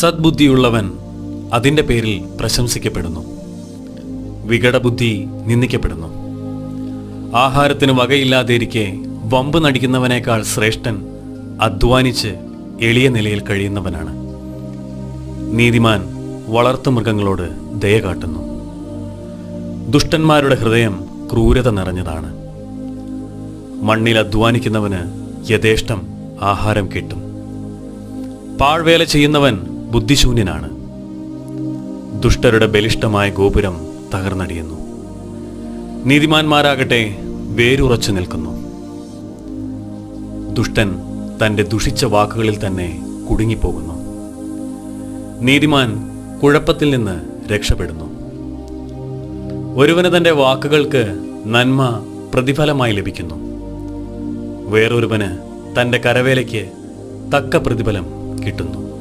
സദ്ബുദ്ധിയുള്ളവൻ അതിന്റെ പേരിൽ പ്രശംസിക്കപ്പെടുന്നു. വികടബുദ്ധി നിന്ദിക്കപ്പെടുന്നു. ആഹാരത്തിന് വകയില്ലാതിരിക്കെ വമ്പ് നടിക്കുന്നവനേക്കാൾ ശ്രേഷ്ഠൻ അധ്വാനിച്ച് എളിയ നിലയിൽ കഴിയുന്നവനാണ്. നീതിമാൻ വളർത്തുമൃഗങ്ങളോട് ദയ കാട്ടുന്നു. ദുഷ്ടന്മാരുടെ ഹൃദയം ക്രൂരത നിറഞ്ഞതാണ്. മണ്ണിൽ അധ്വാനിക്കുന്നവന് യഥേഷ്ടം ആഹാരം കിട്ടും. പാഴ്വേല ചെയ്യുന്നവൻ ബുദ്ധിശൂന്യനാണ്. ദുഷ്ടരുടെ ബലിഷ്ടമായ ഗോപുരം തകർന്നടിയുന്നു. നീതിമാന്മാരാകട്ടെ വേരുറച്ചു നിൽക്കുന്നു. ദുഷ്ടൻ തന്റെ ദുഷിച്ച വാക്കുകളിൽ തന്നെ കുടുങ്ങിപ്പോകുന്നു. നീതിമാൻ കുഴപ്പത്തിൽ നിന്ന് രക്ഷപ്പെടുന്നു. ഒരുവന് തന്റെ വാക്കുകൾക്ക് നന്മ പ്രതിഫലമായി ലഭിക്കുന്നു. വേറൊരുവന് തന്റെ കരവേലയ്ക്ക് തക്ക പ്രതിഫലം കിട്ടുന്നു.